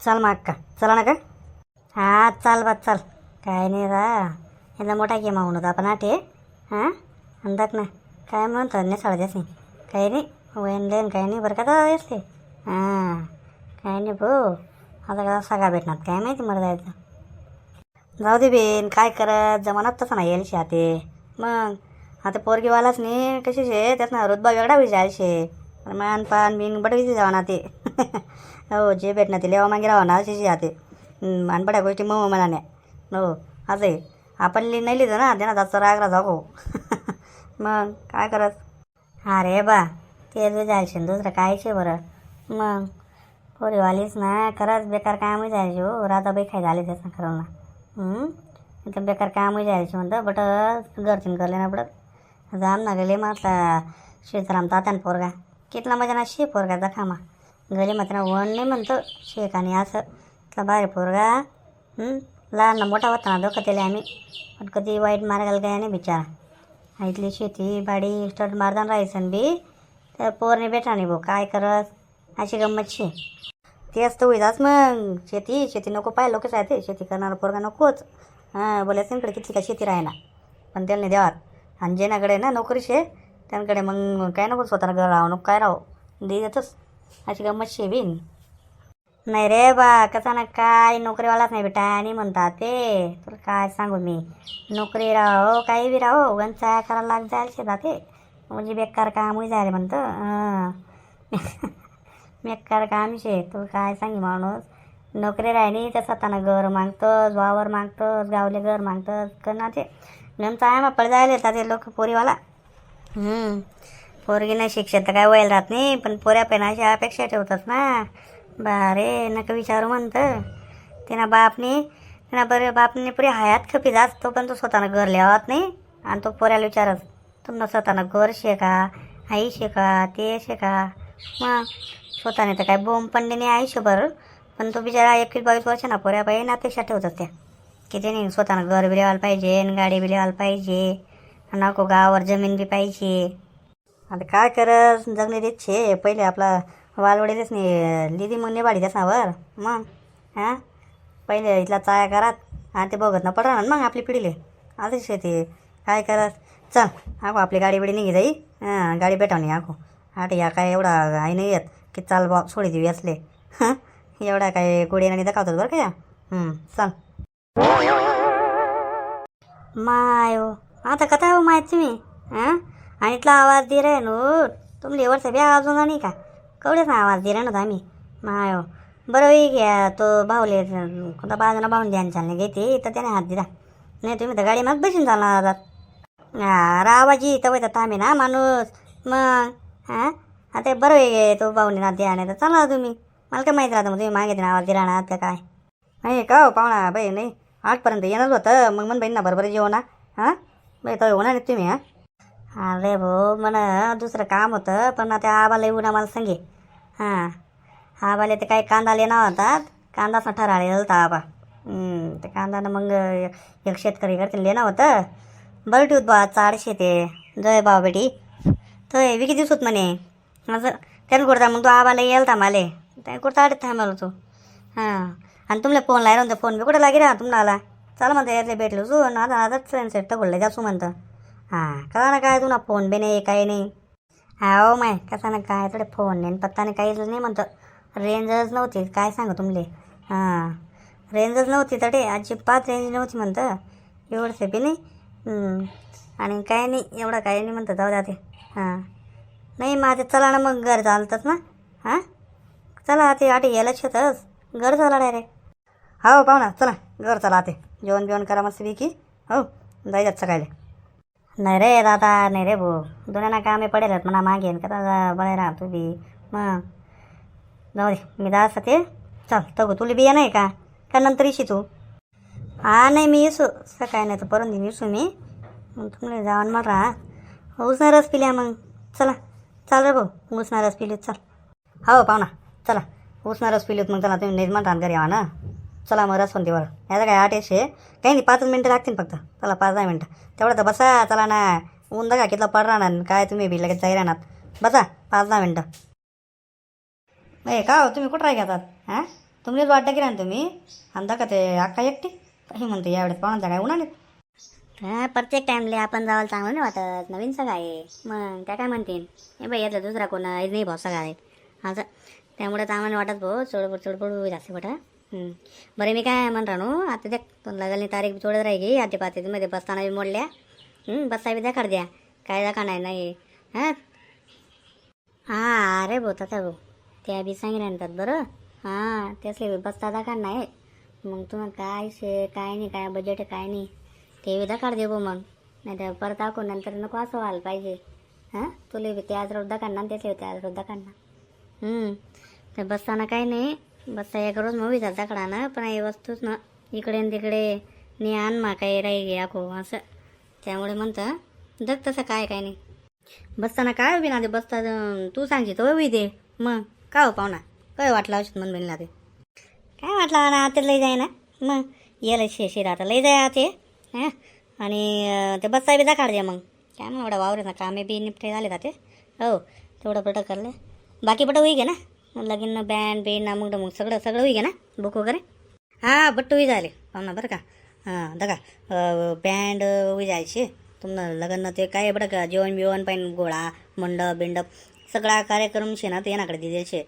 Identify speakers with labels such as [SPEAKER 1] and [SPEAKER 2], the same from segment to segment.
[SPEAKER 1] चल मग अक्का चला ना का हा चाल बा चाल काय नाही रा याला मोठा गेम म्हणत आपण आटे हां अंदाक ना काय म्हणतो नेसाळ द्यास काही नाही वयन लेन काही नाही बरं का तर असते हां काही नाही भाऊ आता का सगळा भेटणार काय माहिती मला जायचं जाऊ दे बेन काय करत? जमानात तसं नाही यायला आते मग? आता पोरगीवालाच नाही कशी शे त्यातनं रुतबा वेगळा विचार शे मान पान बिन बड जावना जावा ना ते हो जे भेटणार ते लेवा मागे राहणार ना अशी जाते आणि बड्या गोष्टी मग मला नाही हो असं आपण लि नाही लिहिलं ना त्यांना जास्त रागरा जाऊ जागो. मग? काय करत? अरे बा ते जे जायचे दुसरं कायचे बरं. मग? पोरीवालीच ना खरंच बेकार कामही जायचे हो. राधाबाई काय झाले त्याचं खरं ना हं? इथं बेकार कामही जायचे म्हणतं बट घरचीन करले ना पडत जाम ना गेले मग आता शेतराम तात्यान पोरगा. कितला मजा ना शे पोरगा दखामा गली मात्र वन नाही म्हणतो शेख आणि असं. इथला भारी पोरगा. हं? लहान मोठा होता ना दोखं त्याला आम्ही. पण कधी वाईट मार्गाला काय नाही बिचारा. इथली शेती बाडी स्टड मारदान राहायचं बी. तर पोरने भेटा नाही भाऊ काय करस? अशी गंमत शे. तेच तर होईदाच मग. शेती शेती नको पाय लोकच राहते शेती करणारा पोरगा नकोच. हां बोलायचं इकडे किती काय शेती राहिना पण त्याला नाही देवात आणि जेनाकडे ना नोकरी शे त्यांकडे मग काय नको स्वतःला घर राहावं नको काय राहो दे देतच अशी गंमत शे बिन. नाही रे बा कसा ना काय नोकरीवालाच नाही बेटा आणि म्हणतात ते. तुला काय सांगू मी? नोकरी राहो काही बी राहो गंचा करायला लाग जायला शे जाते. म्हणजे बेकार कामही जायला म्हणतं. हां बेकार काम शे तू काय सांगी माणूस? नोकरी राहिली तर स्वतःनं घर मागतोस वावर मागतोस गावले घर मागतोस करणार ते गंचा आहे मग पड जायला येतात ते लोक पोरीवाला. पोरगीनं पोरगी नाही शिक्षण तर काय व्हायला राहत नाही पण पोऱ्या पण अशा अपेक्षा ठेवतात ना. बारे नका विचारू म्हणतं. तिना बापनी तिना बरे बापनी पुरी हयात खपी जात तो पण तो स्वतःनं घर लिहावत नाही. आणि तो पोऱ्याला विचारत तुम्हाला स्वतःनं घर शेका आई शेका ते शेका? मग स्वतःने तर काय बोंब पण नाही आयुष्यभर पण तो बिचारा एकवीस बावीस वर्षांना पोऱ्या पाहिजे ना अपेक्षा ठेवतात त्या की त्याने स्वतःनं घर बी लिवायला पाहिजे आणि गाडी बी लिहायला पाहिजे नको गावावर जमीन बी पाहिजे आता काय करत जगणे देत छे पहिले आपला वालवडीलेच नाही लिदी मग निवाडी त्यासावर मग हां पहिले इथला चाया करात आणि ते बघत ना पडणार मग आपली पिढीले आधीच शेती काय करत चल आखो आपली गाडी बिडी निघी जाई हां गाडी भेटावणी आखो आठ या काय एवढा आहे नाही येत की चाल बॉ सोडी देऊ असले हां? एवढा काय गोडी आणि दाखवतात बरं का या? हं, चल. माय आता कथा हो माहीत तुम्ही? हां? आणि इथला आवाज दे रे नो तुमले एवढं सगळे आवाज होणार नाही का? कवडेच ना आवाज दे रे ना आम्ही? माय हो बरं होई घ्या तो भाऊले कोणता बाजूला भाऊन ध्यान चालणे घेते तर त्याने हात दिला. नाही तुम्ही तर गाडी मग बसून चालणार आहात. हा रावाजी तवय तर थांबे ना माणूस. मग? हां? आता बरं आहे तो भाऊने नाते द्या नाही तर चला तुम्ही. मला काय माहीत राहतं मग तुम्ही मागे आवाज दिला ना आता काय? नाही का हो पाहुणा? बाई नाही आठपर्यंत येणार होतं. मग मन बहीण बरोबर जेवण हां? बाई तो होणार नाही तुम्ही हां? अरे भाऊ मला दुसरं काम होतं पण आता आबाला येऊन आम्हाला सांगे. हां? आबाले ते काही कांदा लेना होतात कांदा ठराळे होता आबा. हं, ते कांदानं मग एक शेतकरी करते लेणं होतं. बरं ठेवत बा चारशे ते. जय भाऊ बेटी. तर विकी दिवस होत म्हणे. असं त्यानं कुठं मग तो आबाला येईल थांबाले त्या कुठं आडत थांबालो तू. हां. आणि तुमला फोन लायला म्हणतो फोन बी कुठं लागे रा तुम्हाला? चला म्हणतो यातले भेटलो सू आता आता ट्रेन सेट तर बोलले जासू म्हणतं. हां कळा ना काय तुला फोन बी नाही काही नाही? हा हो माय कसा ना काय थोडे फोन नाही पत्ता नाही काहीच नाही म्हणतं. रेंजच नव्हती काय सांगा तुमले? हां. रेंजच नव्हती तडे अजिबात रेंज नव्हती म्हणतं. एवढंच बी नाही. आणि काय नाही एवढं काय नाही म्हणतं जाऊ द्या ते हां. नाही मग आता चला ना मग घर चालतंच ना. हां? चला ते आटे यायला शेतच. घर चला डायरेक्ट हो पाहू चला. घर चला ते जेवण बिवण करा मस्त की हो जायचं सकाळी नाही रे दादा नाही रे भाऊ. दोन्यांना कामे पडेल आहेत म्हणा मागेन का दादा? बळे राहा तू बी मग. जाऊ दे मी दास ते चल तगू तुला बिया नाही का? का नंतर येशी तू? हा नाही मी येसू. सकाळी नाही तर परत दिन येसू मी. तुम्ही जाऊन मला राहा. उसना रस पिल्या मग. चला चाल रे भाऊ. उसना रस पिलीत चल. हो पाहुणा. चला. उसना रस पिलीत मग चला तुम्ही निर्माण म्हणता घरी यावा ना. चला मग रस रसवंतीवर याचा काय आठ एकशे काही नाही पाचच मिनटं लागतील फक्त. चला पाच दहा मिनटं. तेवढं तर बसा चला ना. ऊन का कितला पड राहणार काय तुम्ही बी लगेच जाई राहणार. बसा पाच दहा मिनटं. ए का हो? तुम्ही कुठं राही घेतात? हां? तुमचीच वाटतं की राहा तुम्ही? अंदा का ते अक्का एकटी? काही म्हणते यावेळेस पाहुण्याचा काय उन्हाने
[SPEAKER 2] हा प्रत्येक टाइमला आपण जावं चांगलं नाही वाटत. नवीन सगळं आहे. मग त्या काय म्हणतील? हे बाई यातला दुसरा कोण आहे? नाही भाऊ सगळा आहे. असं त्यामुळे तर आम्हाला वाटत भाऊ चोडपड चोडपड जास्त बटा बरं मी काय म्हण राहू आता देख पण लगलनी तारीख बी थोडं राही आधी पाहते मध्ये बसताना बी मोडल्या. बसा बी दाखड द्या. काय दाखा नाही नाही. हां? हां अरे भाऊ तसा भाऊ. त्या बी सांगितलं बरं? हां त्यासले बसता दाखा नाही. मग तुम्हाला काय शे काय नाही काय बजेट काय नाही. ते विधा दे बो मग. नाही तर परत दाखवून नंतर नको असं व्हायला पाहिजे. हां? तुला बी आज रोज दाखवणार आणि होते आज रोज दाखवणार. तर बसताना काही नाही. बसता एक रोज मूवी जात दाखडा ना पण हे वस्तूच ना. इकडे न तिकडे नि आण मा काही राही गे आखो असं. त्यामुळे म्हणतं जग तसं काय काय नाही. बसताना काय बी ना ते बसता तू सांगशी तो बी दे. मग काय हो पाहुणा? काय वाटलं औषध म्हणून बनला ते काय वाटलं ना ते लई जाय ना मग येलं शे शिरा आता लई जाय ते हां? आणि ते बस्ता बी दाखड द्या मग. काय मग एवढा वावर ना कामे बी निपटे झाले ते? हो तेवढं पटक करले. बाकी पटं होई गे ना? लगीन बँड बेन ना मग मग सगळं सगळं होई गे ना? बुक वगैरे? हां बट्ट होई झाले. पाहुणा बरं का? हां दगा बँड होई जायचे. तुम्हाला लग्न ते काय बरं का? जेवण बिवण पाहिजे गोळा मंडप बिंडप सगळा कार्यक्रम शे ना ते येणाकडे दिलेल शे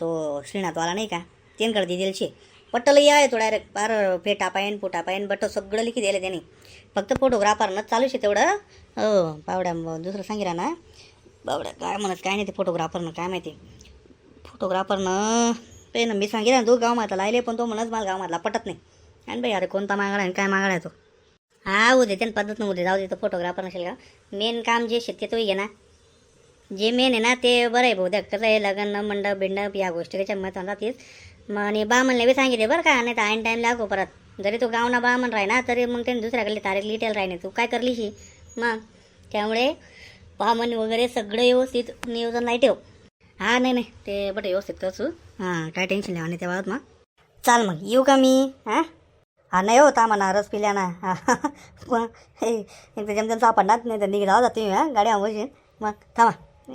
[SPEAKER 2] तो श्रीनाथवाला नाही का? त्यांकडे दिलेल शे पट्टल या तो डायरेक्ट पार फेटा पायन पोटा पायन बट सगळं लिखी दिलं त्याने. फक्त फोटोग्राफरनंच चालू शे तेवढं. हो पावड्या दुसरं सांगिरा ना. बावड्या काय म्हणत काय नाही ते फोटोग्राफरनं काय माहिती. फोटोग्राफरनं ते ना मी सांगितलं ना तो गाव मातला लायले पण तो म्हणत मला गाव मातला पटत नाही. आणि बाई अरे कोणता मागडा आहे आणि काय मागडा आहे तो? हा उदे त्यानं पद्धत नव्हती जाऊ दे तो फोटोग्राफर नसेल का? मेन काम जे शेत तो घे ना. जे मेन आहे ना ते बरं आहे बहुतेक कसं आहे लग्न मंडप बिंडप या गोष्टी त्याच्या महत्वानं तेच मग आणि बामनला बी सांगितले बरं का नाही तर ऐन टाईम लागो परत. जरी तो गावना बामण राही ना तरी मग त्याने दुसऱ्याकडे तारीख लिटेल राही तू काय करलीशी मग त्यामुळे बामण वगैरे सगळं व्यवस्थित नियोजन नाही ठेव. हा नाही नाही. ते बट व्यवस्थित करसू हां काय टेन्शन नाही आणि तेव्हा मग.
[SPEAKER 1] चाल मग येऊ का मी? हां? हा नाही होता म्हणा रस पिल्या ना मग हे. एक जमजम सापडणार नाही तर निघ जाऊ मी हां गाड्या बसून. मग थांबा.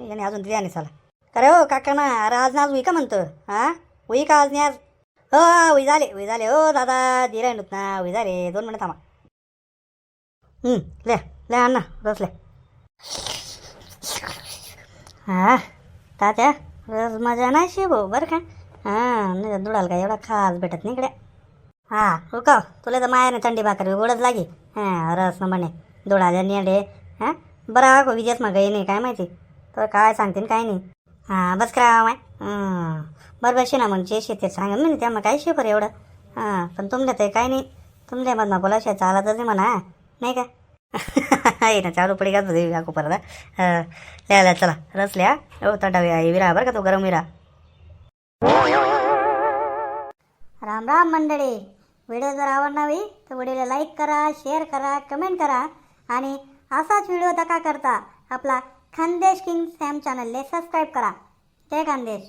[SPEAKER 1] याने अजून तिथे आणि चला. अरे हो काका ना अरे आज ना आज का म्हणतो? हां? होई का आज आज हो होई झाले होई झाले हो दादा दिराय नुत ना. होई झाले दोन मिनिट थांबा. हं, ले ले अण्णा रस ले. हां तात्या रस मजा नाही शे भाऊ बरं का? हां नाही दुडाल का एवढा खास भेटत नाही इकडे. हां हो का तुला तर मायाने थंडी भाकर गोडच लागे. हां रस न म्हणे दुडाल्या नेडे हां बरं हो विजयच मग नाही काय माहिती? तर काय सांगते काय नाही. हां बस करा माय. बरं म्हणजे बस ना मग जे शेते सांगेल ना त्या मग काय शे बरं एवढं? हां पण तुमल्या ते काय नाही. तुमल्या मग मग बोला चालतच नाही म्हणा नाही का? आहे ना चालू पडे का तुझी काकू परत हां लिहा चला. रस लिहा. हो तंडा विरा बरं का तो गरम विरा.
[SPEAKER 2] राम राम मंडळी. व्हिडिओ जर आवडणावी तर व्हिडिओला लाईक करा शेअर करा कमेंट करा. आणि असाच व्हिडिओ दका करता आपला खानदेश किंग सॅम चॅनलले सबस्क्राईब करा. जय खानदेश.